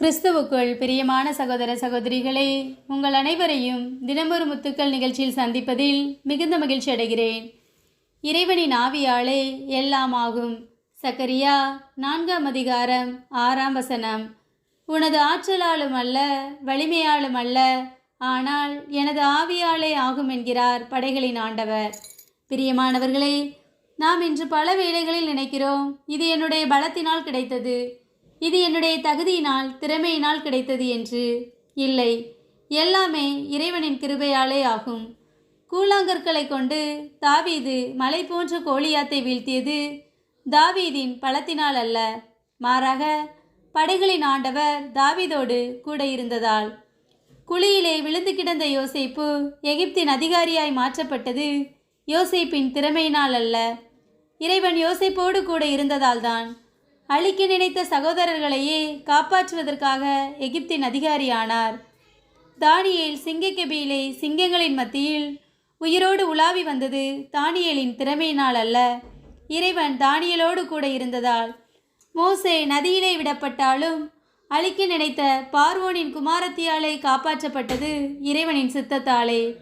கிறிஸ்துவுக்குள் பிரியமான சகோதர சகோதரிகளே உங்கள் அனைவரையும் தினமொரு முத்துக்கள் நிகழ்ச்சியில் சந்திப்பதில் மிகுந்த மகிழ்ச்சி அடைகிறேன். இறைவனின் ஆவியாலே எல்லாம் ஆகும். சக்கரியா நான்காம் அதிகாரம் ஆறாம் வசனம். உனது ஆற்றலாலும் அல்ல வலிமையாலும் அல்ல ஆனால் எனது ஆவியாலே ஆகும் என்கிறார் படைகளின் ஆண்டவர். பிரியமானவர்களே நாம் இன்று பல வேளைகளில் நினைக்கிறோம் இது என்னுடைய பலத்தினால் கிடைத்தது. இது என்னுடைய தகுதியினால் திறமையினால் கிடைத்தது என்று. இல்லை எல்லாமே இறைவனின் கிருபையாலே ஆகும். கூழாங்கற்களை கொண்டு தாவீது மலை போன்ற கோழியாத்தை வீழ்த்தியது தாவீதின் பலத்தினால் அல்ல. மாறாக படைகளின் ஆண்டவர் தாவீதோடு கூட இருந்ததால். குழியிலே விழுந்து கிடந்த யோசைப்பு எகிப்தின் அதிகாரியாய் மாற்றப்பட்டது யோசைப்பின் திறமையினால் அல்ல. இறைவன் யோசைப்போடு கூட இருந்ததால்தான் அழிக்க நினைத்த சகோதரர்களையே காப்பாற்றுவதற்காக எகிப்தின் அதிகாரியானார். தானியேல் சிங்கக்கெபியிலே சிங்கங்களின் மத்தியில் உயிரோடு உலாவி வந்தது தானியலின் திறமையினால் அல்ல இறைவன் தானியலோடு கூட இருந்ததால் மோசே நதியிலே விடப்பட்டாலும் அழிக்க நினைத்த பார்வோனின் குமாரத்தியாலே காப்பாற்றப்பட்டது இறைவனின் சித்தத்தாலே.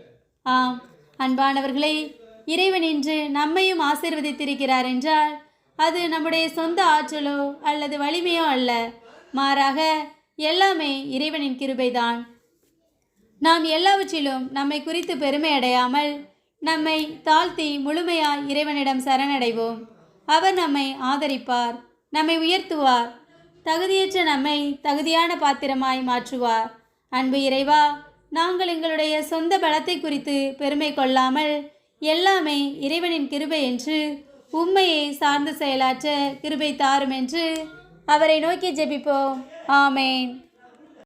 ஆம் அன்பானவர்களே இறைவன் இன்று நம்மையும் ஆசீர்வதித்திருக்கிறார் என்றால் அது நம்முடைய சொந்த ஆற்றலோ அல்லது வலிமையோ அல்ல. மாறாக எல்லாமே இறைவனின் கிருபைதான். நாம் எல்லாவற்றிலும் நம்மை குறித்து பெருமை அடையாமல் நம்மை தாழ்த்தி முழுமையாய் இறைவனிடம் சரணடைவோம். அவர் நம்மை ஆதரிப்பார் நம்மை உயர்த்துவார். தகுதியற்ற நம்மை தகுதியான பாத்திரமாய் மாற்றுவார். அன்பு இறைவா நாங்கள் எங்களுடைய சொந்த பலத்தை குறித்து பெருமை கொள்ளாமல் எல்லாமே இறைவனின் கிருபை என்று உண்மையை சார்ந்து செயலாற்ற கிருபை தாரும் என்று அவரை நோக்கி ஜெபிப்போம். ஆமேன்.